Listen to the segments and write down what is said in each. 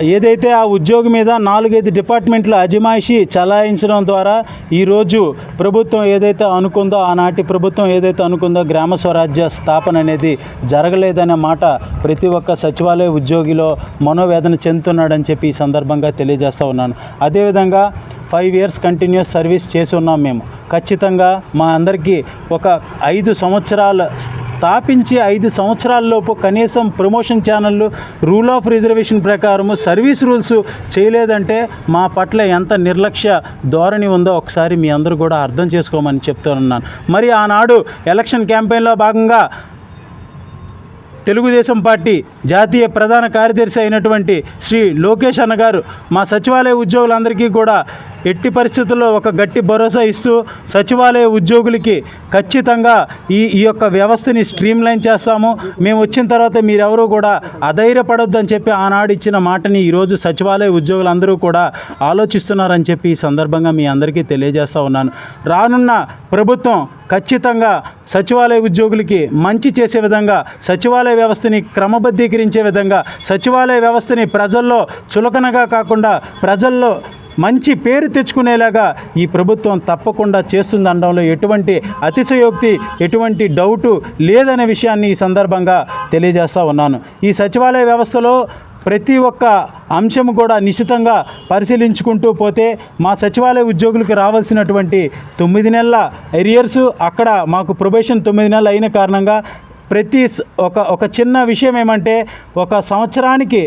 ఏదైతే ఆ ఉద్యోగి మీద నాలుగైదు డిపార్ట్మెంట్ల అజమాయిషి చలాయించడం ద్వారా ఈరోజు ప్రభుత్వం ఏదైతే అనుకుందో ఆనాటి ప్రభుత్వం ఏదైతే అనుకుందో గ్రామ స్వరాజ్య స్థాపన అనేది జరగలేదనే మాట ప్రతి ఒక్క సచివాలయ ఉద్యోగిలో మనోవేదన చెందుతున్నాడని చెప్పి ఈ సందర్భంగా తెలియజేస్తూ ఉన్నాను. అదేవిధంగా ఫైవ్ ఇయర్స్ కంటిన్యూస్ సర్వీస్ చేసి ఉన్నాం మేము. ఖచ్చితంగా మా అందరికీ ఒక ఐదు సంవత్సరాల స్థాపించి ఐదు సంవత్సరాలలోపు కనీసం ప్రమోషన్ ఛానళ్ళు రూల్ ఆఫ్ రిజర్వేషన్ ప్రకారము సర్వీస్ రూల్స్ చేయలేదంటే మా పట్ల ఎంత నిర్లక్ష్య ధోరణి ఉందో ఒకసారి మీ అందరూ కూడా అర్థం చేసుకోమని చెప్తున్నాను. మరి ఆనాడు ఎలక్షన్ క్యాంపెయిన్లో భాగంగా తెలుగుదేశం పార్టీ జాతీయ ప్రధాన కార్యదర్శి అయినటువంటి శ్రీ లోకేష్ అన్నగారు మా సచివాలయ ఉద్యోగులందరికీ కూడా ఎట్టి పరిస్థితుల్లో ఒక గట్టి భరోసా ఇస్తూ సచివాలయ ఉద్యోగులకి ఖచ్చితంగా ఈ ఈ యొక్క వ్యవస్థని స్ట్రీమ్ లైన్ చేస్తాము. మేము వచ్చిన తర్వాత మీరెవరూ కూడా అధైర్యపడొద్దు అని చెప్పి ఆనాడు ఇచ్చిన మాటని ఈరోజు సచివాలయ ఉద్యోగులందరూ కూడా ఆలోచిస్తున్నారని చెప్పి ఈ సందర్భంగా మీ అందరికీ తెలియజేస్తూ ఉన్నాను. రానున్న ప్రభుత్వం ఖచ్చితంగా సచివాలయ ఉద్యోగులకి మంచి చేసే విధంగా సచివాలయ వ్యవస్థని క్రమబద్ధీకరించే విధంగా సచివాలయ వ్యవస్థని ప్రజల్లో చులకనగా కాకుండా ప్రజల్లో మంచి పేరు తెచ్చుకునేలాగా ఈ ప్రభుత్వం తప్పకుండా చేస్తుంది అనడంలో ఎటువంటి అతిశయోక్తి ఎటువంటి డౌటు లేదనే విషయాన్ని ఈ సందర్భంగా తెలియజేస్తూ ఉన్నాను. ఈ సచివాలయ వ్యవస్థలో ప్రతి ఒక్క అంశం కూడా నిశితంగా పరిశీలించుకుంటూ పోతే మా సచివాలయ ఉద్యోగులకు రావాల్సినటువంటి తొమ్మిది నెలల ఎరియర్స్ అక్కడ మాకు ప్రొబేషన్ తొమ్మిది నెలలు అయిన కారణంగా ప్రతి ఒక ఒక చిన్న విషయం ఏమంటే ఒక సంవత్సరానికి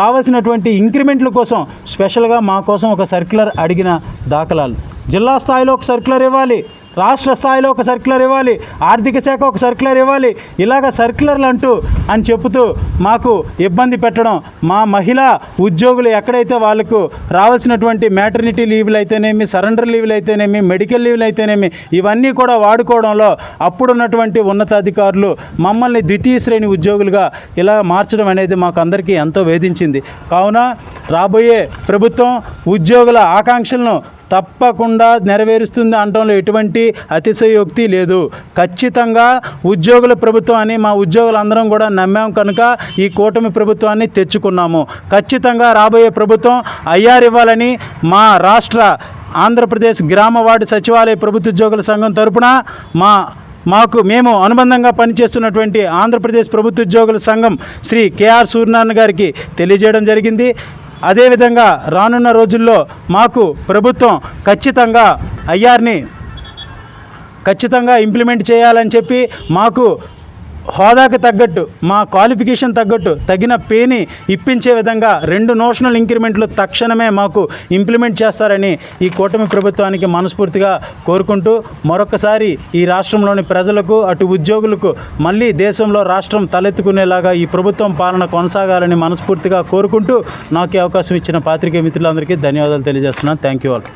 రావాల్సినటువంటి ఇంక్రిమెంట్ల కోసం స్పెషల్గా మా కోసం ఒక సర్క్యులర్ అడిగిన దాఖలాలు. జిల్లా స్థాయిలో ఒక సర్క్యులర్ ఇవ్వాలి. రాష్ట్ర స్థాయిలో ఒక సర్క్యులర్ ఇవ్వాలి ఆర్థిక శాఖ ఒక సర్క్యులర్ ఇవ్వాలి ఇలాగ సర్క్యులర్లు అంటూ అని చెబుతూ మాకు ఇబ్బంది పెట్టడం మా మహిళా ఉద్యోగులు ఎక్కడైతే వాళ్ళకు రావాల్సినటువంటి మ్యాటర్నిటీ లీవ్లు అయితేనేమి సరెండర్ లీవ్లు అయితేనేమి మెడికల్ లీవ్లు అయితేనేమి ఇవన్నీ కూడా వాడుకోవడంలో అప్పుడున్నటువంటి ఉన్నతాధికారులు మమ్మల్ని ద్వితీయ శ్రేణి ఉద్యోగులుగా ఇలా మార్చడం అనేది మాకు అందరికీ ఎంతో వేధించింది. కావున రాబోయే ప్రభుత్వం ఉద్యోగుల ఆకాంక్షలను తప్పకుండా నెరవేరుస్తుంది అనడంలో ఎటువంటి అతిశయోక్తి లేదు. ఖచ్చితంగా ఉద్యోగుల ప్రభుత్వం అని మా ఉద్యోగులందరం కూడా నమ్మాం కనుక ఈ కూటమి ప్రభుత్వాన్ని తెచ్చుకున్నాము. ఖచ్చితంగా రాబోయే ప్రభుత్వం ఐఆర్ ఇవ్వాలని మా రాష్ట్ర ఆంధ్రప్రదేశ్ గ్రామ వార్డు సచివాలయ ప్రభుత్వ ఉద్యోగుల సంఘం తరపున మా మాకు మేము అనుబంధంగా పనిచేస్తున్నటువంటి ఆంధ్రప్రదేశ్ ప్రభుత్వ ఉద్యోగుల సంఘం శ్రీ కేఆర్ సూర్యనారాయణ గారికి తెలియజేయడం జరిగింది. అదేవిధంగా రానున్న రోజుల్లో మాకు ప్రభుత్వం ఖచ్చితంగా ఐఆర్ని ఖచ్చితంగా ఇంప్లిమెంట్ చేయాలని చెప్పి మాకు హోదాకు తగ్గట్టు మా క్వాలిఫికేషన్ తగ్గట్టు తగిన పేని ఇప్పించే విధంగా రెండు నోషనల్ ఇంక్రిమెంట్లు తక్షణమే మాకు ఇంప్లిమెంట్ చేస్తారని ఈ కూటమి ప్రభుత్వానికి మనస్ఫూర్తిగా కోరుకుంటూ మరొకసారి ఈ రాష్ట్రంలోని ప్రజలకు అటు ఉద్యోగులకు మళ్ళీ దేశంలో రాష్ట్రం తలెత్తుకునేలాగా ఈ ప్రభుత్వం పాలన కొనసాగాలని మనస్ఫూర్తిగా కోరుకుంటూ నాకు ఈ అవకాశం ఇచ్చిన పాత్రికేయ మిత్రులందరికీ ధన్యవాదాలు తెలియజేస్తున్నాను. Thank you all